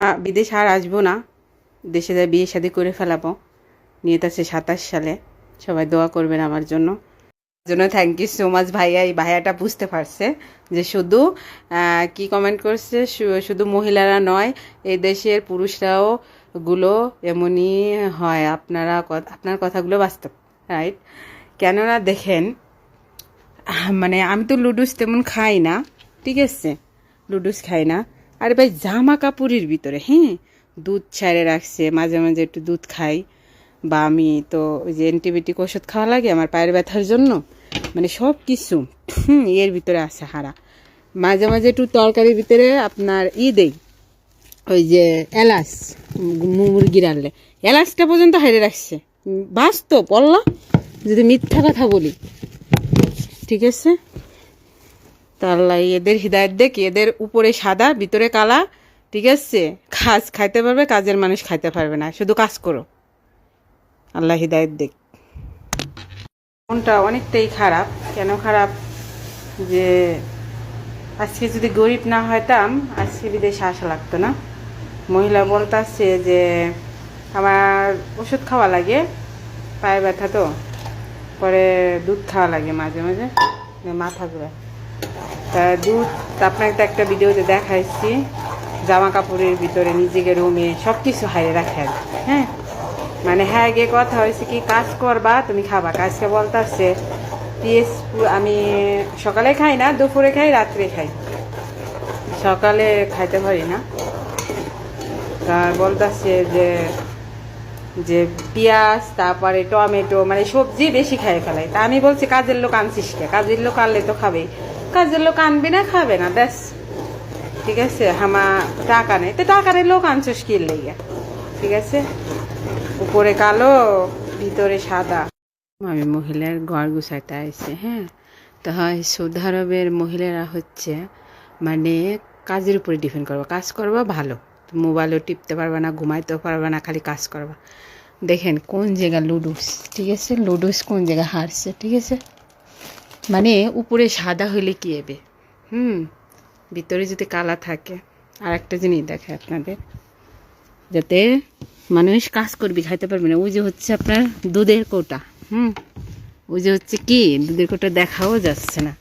বিদেশ আর আসব না। দেশে যাই বিয়ে শাদি করে ফেলাবো। নিয়ে আছে সাতাশ সালে। সবাই দোয়া করবেন আমার জন্য। জন্য থ্যাংক ইউ সো মাচ ভাইয়া। এই ভাইয়াটা বুঝতে পারছে যে শুধু কি কমেন্ট করছে? শুধু মহিলারা নয়, এই দেশের পুরুষরাও গুলো এমনই হয়। আপনারা আপনার কথাগুলো বাস্তব রাইট কেননা দেখেন মানে আমি তো লুডুস তেমন খাই না, ঠিক আছে? লুডুস খাই না। আরে ভাই জামা কাপড়ের ভিতরে হ্যাঁ? দুধ ছাড়ে রাখছে মাঝে মাঝে একটু দুধ খাই। বা আমি তো ওই যে অ্যান্টিবায়োটিক ওষুধ খাওয়া লাগে আমার পায়ের ব্যথার জন্য। মানে সব কিছু হুম, এর ভিতরে আছে হারা। মাঝে মাঝে একটু তরকারির ভিতরে আপনার ই দেই ওই যে এলাচ মু- মুরগির আনলে। এলাচটা পর্যন্ত হাইরে রাখছে। বাস্তব বললাম যদি মিথ্যা কথা বলি। ঠিক আছে? তাহলে এদের হৃদায়ত দেখ, এদের উপরে সাদা, ভিতরে কালা, ঠিক আছে? কাজ খাইতে পারবে, কাজের মানুষ খাইতে পারবে না, শুধু কাজ করো। আল্লাহ হৃদায়ত দেখ। মনটা অনেকটাই খারাপ। কেন খারাপ? যে আজকে যদি গরিব না হইতাম, আজকে বিদেশে আসা লাগতো না। মহিলা বলতাছে যে, আমার ওষুধ খাওয়া লাগে, পায়ে ব্যথা তো, পরে দুধ খাওয়া লাগে মাঝে মাঝে, মাথা ঘুরে তা দুধ, আপনাকে তো একটা ভিডিওতে দেখাইছি জামা কাপড়ের ভিতরে নিজেকে রুমে সব কিছু হাইরে রাখে আর হ্যাঁ? মানে হ্যাঁ গিয়ে কথা হয়েছে কি, কাজ করবা, তুমি খাবা। কাজকে বলতাছে, পিএস, আমি সকালে খাই না, দুপুরে খাই, রাত্রে খাই। সকালে খাইতে পারি না। তা বলতাছে যে যে পেঁয়াজ, তারপরে টমেটো মানে সবজি বেশি খাই ফেলাই। তা আমি বলছি, কাজের লোক আনছিস কে? কাজের লোক আনলে তো খাবেই। কাজের লোক আনবি না, খাবে না, ব্যাস। ঠিক আছে, হামা টাকা নেই। তো টাকা নেই লোক আনছিস কি লেগে। ঠিক আছে? উপরে কালো, ভিতরে সাদা। আমি মহিলার ঘর গুছাইতে আসছে হ্যাঁ? তো হয় সৌদি আরবের মহিলারা হচ্ছে মানে কাজের উপরে ডিপেন্ড করবা। কাজ করবা ভালো, মোবাইলও টিপতে পারবে না, ঘুমাইতেও পারবে না, খালি কাজ করবা। দেখেন কোন জায়গা লুডুস, ঠিক আছে? লুডুস কোন জায়গা হারছে, ঠিক আছে? মানে উপরে সাদা হইলে কি হবে? হুম, ভিতরে যদি কালা থাকে আর একটা জিনিস দেখে আপনাদের। যাতে মানুষ কাজ করবি, খাইতে পারবে না। ওই যে হচ্ছে আপনার দুধের কোটা। হুম, ওই যে হচ্ছে কি? দুধের কোটা দেখাও যাচ্ছে না।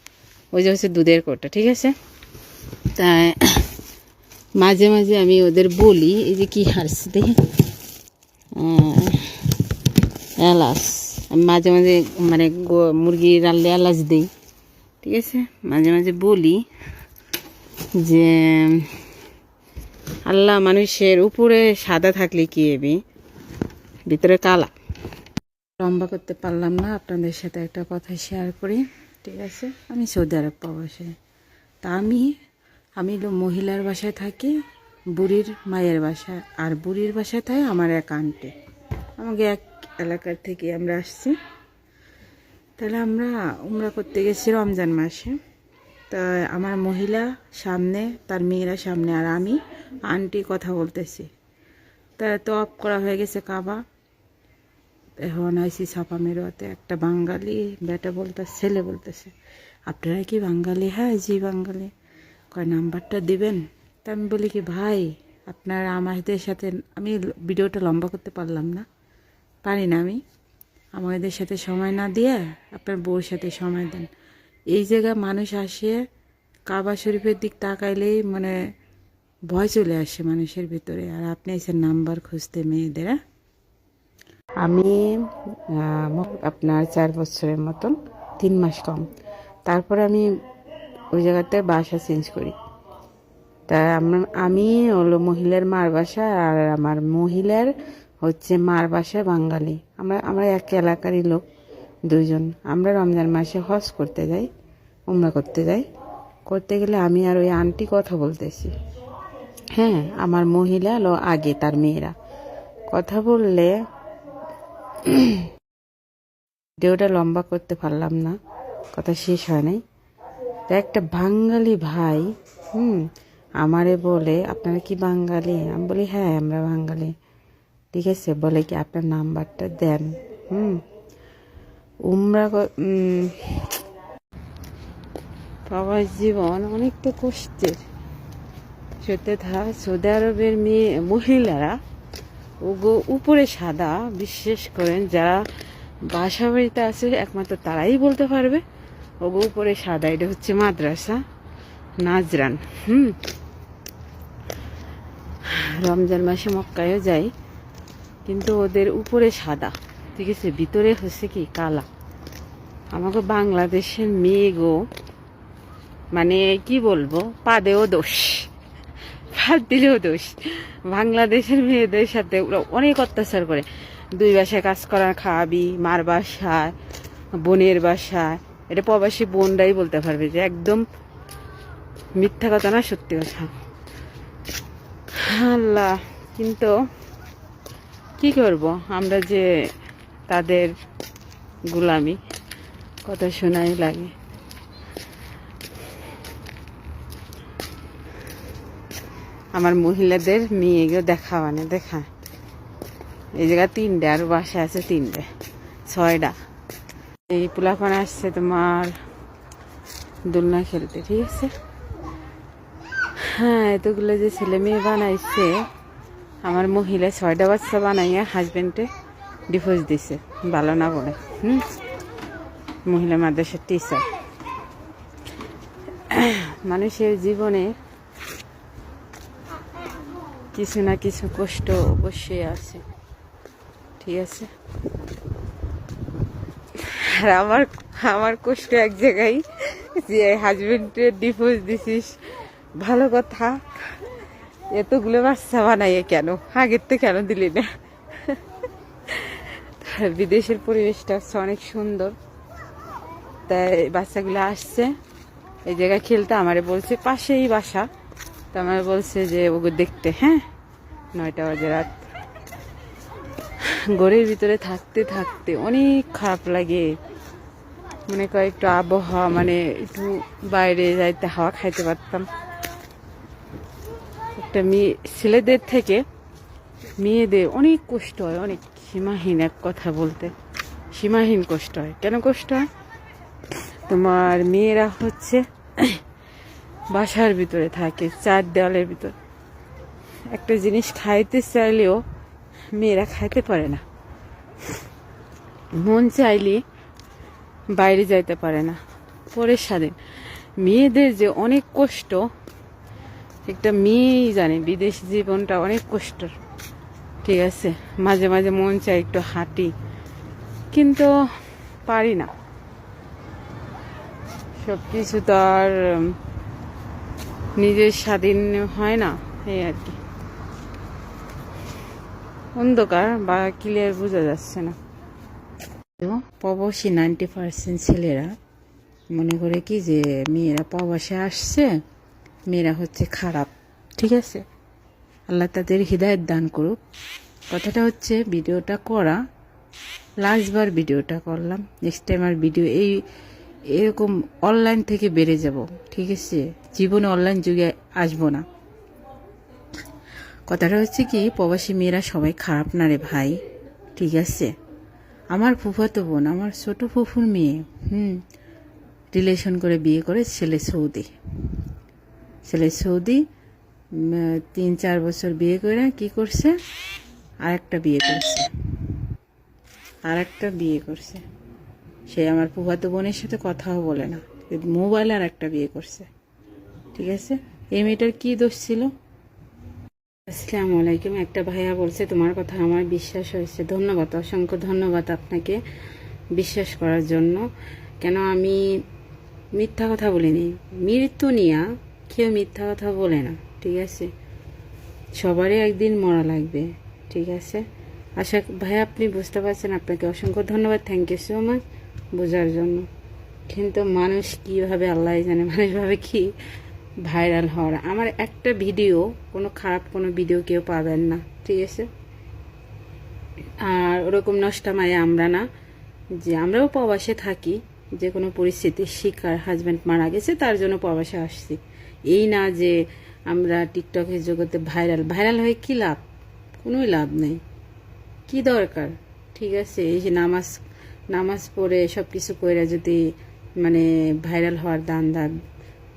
ওই যে হচ্ছে দুধের কোটা, ঠিক আছে? তাই মাঝে মাঝে আমি ওদের বলি, এই যে কি হারছে দেখি। এলাচ। আমি মাঝে মাঝে মানে মুরগি রানলে এলাচ দিই, ঠিক আছে? মাঝে মাঝে বলি যে, আল্লাহ মানুষের উপরে সাদা থাকলে কি এবি ভিতরে কালা। লম্বা করতে পারলাম না, আপনাদের সাথে একটা কথা শেয়ার করি, ঠিক আছে? আমি সৌদি আরব প্রবাসে। তা আমি আমি হলো মহিলার বাসায় থাকি, বুড়ির মায়ের বাসায়। আর বুড়ির বাসায় থাকে আমার এক আন্টি আমাকে এক এলাকার থেকে আমরা আসছি। তাহলে আমরা উমরা করতে গেছি রমজান মাসে। তা আমার মহিলা সামনে, তার মেয়েরা সামনে আর আমি আন্টি কথা বলতেছি। তা তো অফ করা হয়ে গেছে কাবা। এখন আইসি ছাপা মেরোতে একটা বাঙালি বেটা বলতে ছেলে বলতেছে, আপনারা কি বাঙালি? হ্যাঁ জি, বাঙালি। কয়, নাম্বারটা দিবেন? তা আমি বলি কি, ভাই, আপনারা আমাদের সাথে, আমি ভিডিওটা লম্বা করতে পারলাম না। পারি না আমি। আমাদের সাথে সময় না দিয়ে আপনার বউর সাথে সময় দেন। এই জায়গায় মানুষ আসে, কাবা শরীফের দিক তাকাইলেই মানে ভয় চলে আসে মানুষের ভিতরে। আর আপনি এসে নাম্বার খুঁজতে মেয়েদের হ্যাঁ? আমি আপনার চার বছরের মতন, তিন মাস কম। তারপরে আমি ওই জায়গাতে বাসা চেঞ্জ করি। তা আমি হলো মহিলার মার বাসা আর আমার মহিলার হচ্ছে মার বাসা বাঙালি। আমরা আমরা এক এলাকারই লোক, দুইজন। আমরা রমজান মাসে হজ করতে যাই, উমরা করতে যাই। করতে গেলে আমি আর ওই আন্টি কথা বলতেছি। হ্যাঁ আমার মহিলা লো আগে, তার মেয়েরা। কথা বললে ভিডিওটা লম্বা করতে পারলাম না, কথা শেষ হয় নাই। তা একটা বাঙালি ভাই, হুম, আমারে বলে, আপনারা কি বাঙালি? আমি বলি হ্যাঁ আমরা বাঙালি। ঠিক আছে? বলে কি আপনার নাম্বারটা দেন? হুম। উমরা বাবার জীবন অনেকটা কষ্টের। সত্যি থা সৌদি আরবের মেয়ে, মহিলারা ওগো উপরে সাদা বিশ্বাস করেন যারা বাসা বাড়িতে আছে, একমাত্র তারাই বলতে পারবে, ওগো উপরে সাদা। এটা হচ্ছে মাদ্রাসা, নাজরান। হুম। রমজান মাসে মক্কায়ও যাই। কিন্তু ওদের উপরে সাদা। ঠিক আছে, ভিতরে হচ্ছে কি, কালা। আমাকে বাংলাদেশের মেয়ে গো মানে কি বলব, পাদেও দোষ। ফাঁদ দিলেও দোষ। বাংলাদেশের মেয়েদের সাথে ওরা অনেক অত্যাচার করে। দুই বাসায় কাজ করার খাওয়াবি মার বাসায়, বোনের বাসায়। এটা প্রবাসী বোনরাই বলতে পারবে যে একদম মিথ্যা কথা না, সত্যি কথা। আল্লাহ, কিন্তু কি করব? আমরা যে তাদের গুলামি, কথা শোনাই লাগে। আমার মহিলাদের মেয়েকেও দেখা মানে দেখা। এই জায়গায় তিনটে, আর বাসা আছে তিনটে, ছয়টা। এই পোলাপান আসছে তোমার দোলনা খেলতে, ঠিক আছে? হ্যাঁ এতগুলো যে ছেলে মেয়ে বানাইছে আমার মহিলা ছয়টা বাচ্চা বানাইয়া হাজবেন্ডে ডিভোর্স দিছে, ভালো না বলে। হুম? মহিলা মাদ্রাসার টিচার মানুষের জীবনে কিছু না কিছু কষ্ট অবশ্যই আছে। ঠিক আছে? আর আমার আমার কষ্ট এক জায়গায় যে হাজবেন্ডের ডিভোর্স দিছিস, ভালো কথা। এতগুলো বাচ্চা বানাইয়ে কেন? আগের তো কেন দিলি না? বিদেশের পরিবেশটা হচ্ছে অনেক সুন্দর। তাই বাচ্চাগুলো আসছে। এই জায়গায় খেলতে আমারে বলছে, পাশেই বাসা। তো আমার বলছে যে ওগুলো দেখতে হ্যাঁ? নয়টা বাজে রাত। ঘরের ভিতরে থাকতে থাকতে অনেক খারাপ লাগে। মনে কয় একটু আবহাওয়া মানে একটু বাইরে যাইতে, হাওয়া খাইতে পারতাম। একটা মেয়ে, ছেলেদের থেকে মেয়েদের অনেক কষ্ট হয়, অনেক সীমাহীন এক কথা বলতে। সীমাহীন কষ্ট হয়। কেন কষ্ট হয়? তোমার মেয়েরা হচ্ছে বাসার ভিতরে থাকে, চার দেওয়ালের ভিতর। একটা জিনিস খাইতে চাইলেও মেয়েরা খাইতে পারে না। মন চাইলে বাইরে যাইতে পারে না। পরের স্বাধীন। মেয়েদের যে অনেক কষ্ট একটা মেয়েই জানে, বিদেশ জীবনটা অনেক কষ্টর। ঠিক আছে? মাঝে মাঝে মন চাই একটু হাঁটি। কিন্তু পারি না। সব কিছু তো আর নিজের স্বাধীন হয় না, এই আর কি। অন্ধকার বা ক্লিয়ার বোঝা যাচ্ছে না। প্রবাসী নাইনটি পার্সেন্ট ছেলেরা, মনে করে কি যে মেয়েরা প্রবাসে আসছে মেয়েরা হচ্ছে খারাপ, ঠিক আছে? আল্লাহ তাদের হৃদায়ত দান করুক। কথাটা হচ্ছে, ভিডিওটা করা লাস্টবার ভিডিওটা করলাম নেক্সট টাইম আর ভিডিও এই, এরকম অনলাইন থেকে বেড়ে যাব, ঠিক আছে? জীবনে অনলাইন যুগে আসব না। কথাটা হচ্ছে কি, প্রবাসী মেয়েরা সবাই খারাপ না রে ভাই, ঠিক আছে? আমার ফুফাতো বোন, আমার ছোট ফুফুর মেয়ে, হুম রিলেশন করে বিয়ে করে ছেলে সৌদি। ছেলে সৌদি তিন, চার বছর বিয়ে করে কি করছে? আর একটা বিয়ে করছে। আর একটা বিয়ে করছে। সে আমার ফুফাতো বোনের সাথে কথাও বলে না। মোবাইল আর একটা বিয়ে করছে। ঠিক আছে? এই মেয়েটার কি দোষ ছিল? আসসালামু আলাইকুম। একটা ভাইয়া বলছে, তোমার কথা আমার বিশ্বাস হয়েছে। ধন্যবাদ, অসংখ্য ধন্যবাদ আপনাকে বিশ্বাস করার জন্য। কেন আমি মিথ্যা কথা বলিনি? মৃত্যু নিয়া কেউ মিথ্যা কথা বলে না, ঠিক আছে? সবারই একদিন মরা লাগবে, ঠিক আছে? আশা, ভাই, আপনি বুঝতে পারছেন, আপনাকে অসংখ্য ধন্যবাদ থ্যাংক ইউ সো মাচ বোঝার জন্য। কিন্তু মানুষ কীভাবে, আল্লাহ জানে, মানুষ ভাবে কি ভাইরাল হওয়ার। আমার একটা ভিডিও কোনো খারাপ কোনো ভিডিও কেউ পাবেন না, ঠিক আছে? আর ওরকম নষ্টামায় আমরা না, যে আমরাও প্রবাসে থাকি, যে কোনো পরিস্থিতির শিকার হাজব্যান্ড মারা গেছে, তার জন্য প্রবাসে আসছি। এই না যে আমরা টিকটকের জগতে ভাইরাল। ভাইরাল হয়ে কি লাভ? কোনোই লাভ নেই। কি দরকার? ঠিক আছে, এই যে নামাজ নামাজ পড়ে সব কিছু করে যদি মানে ভাইরাল হওয়ার দান দান,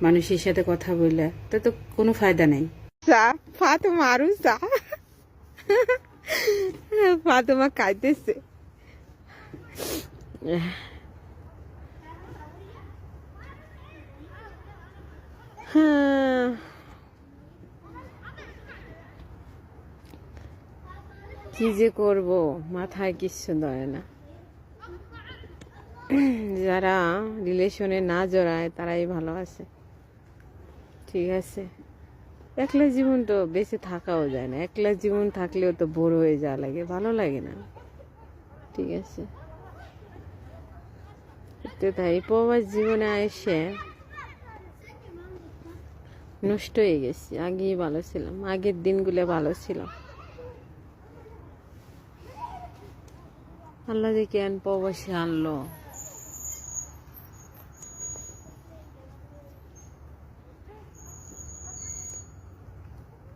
মানুষের সাথে কথা বললে তা তো কোনো ফায়দা নেই। ফাতেমা আরু চা ফাতেমা খাইতেছে হ্যাঁ কি যে করব? মাথায় কিচ্ছু ধরে না। যারা রিলেশনে না জড়ায়, তারাই ভালো আছে। ঠিক আছে? একলা জীবন তো বেঁচে থাকাও যায় না। একলা জীবন থাকলেও তো বোর হয়ে যাওয়া লাগে, ভালো লাগে না। ঠিক আছে? তাই প্রবাস জীবনে এসে নষ্ট হয়ে গেছি। আগেই ভালো ছিলাম। আগের দিনগুলো ভালো ছিলাম আল্লাহ যে কেন প্রবাসে আনলো।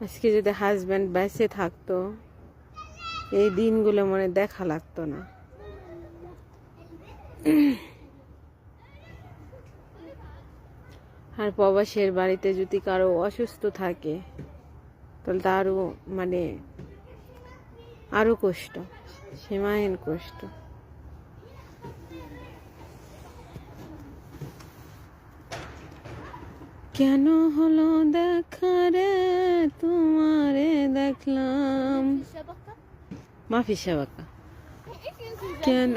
আজকে যদি হাজব্যান্ড বেঁচে থাকতো, এই দিনগুলো মনে দেখা লাগতো না। আর প্রবাসের বাড়িতে যদি কারও অসুস্থ থাকে তাহলে তারও মানে আরও কষ্ট সীমাহীন কষ্ট কেন হলো দেখারে তোমারে দেখলাম মাফি সাবাকা কেন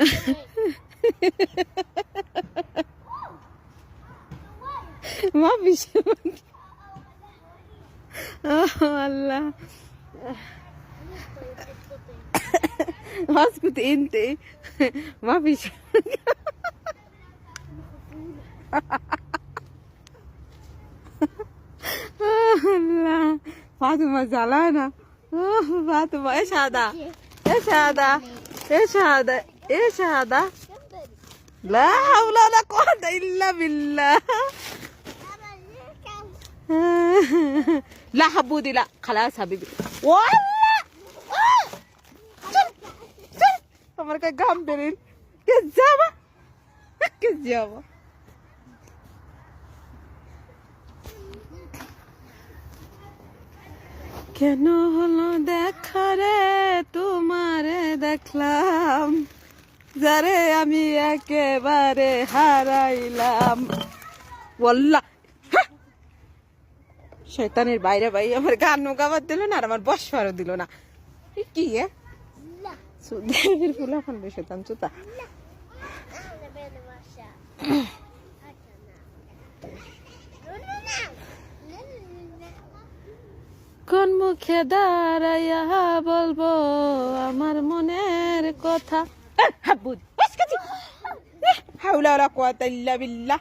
ما في شبك آه، والله اسكت انت ما في شبك آه، الله فاطمة زعلانة آه، فاطمة إيش هذا؟ إيش هذا؟ إيش هذا؟ إيش هذا؟ لا حول ولا قوة إلا بالله لا حبودي لا خلاص حبيبي والله آه! شوف شوف আমার কাছে গাম বেরিন কেজাবা কেজাবা কেন হলো দেখা রে তোমারে দেখলাম যারে আমি একেবারে হারাইলাম বললা শৈতানের বাইরে ভাই আমার গান গাবার দিল না আর আমার বসবারও দিল না। কি এ? সুদের ফুলা চুতা কোন মুখে দাঁড়াইয়া বলব আমার মনের কথা? হাউলা ওলা বিল্লা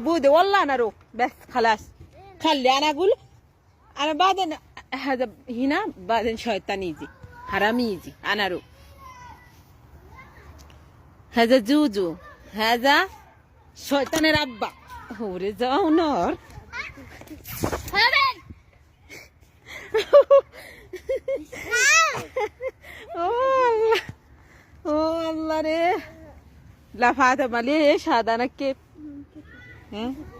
عبودة والله أنا أروح بس خلاص خلي أنا أقول أنا بعدين هذا هنا بعدين شيطان يجي حرام يجي أنا أروح هذا جوجو هذا شيطان ربا هو رزا ونار والله والله لفعت مليش هذا انا كيف মালি সাদা নাকি হ্যাঁ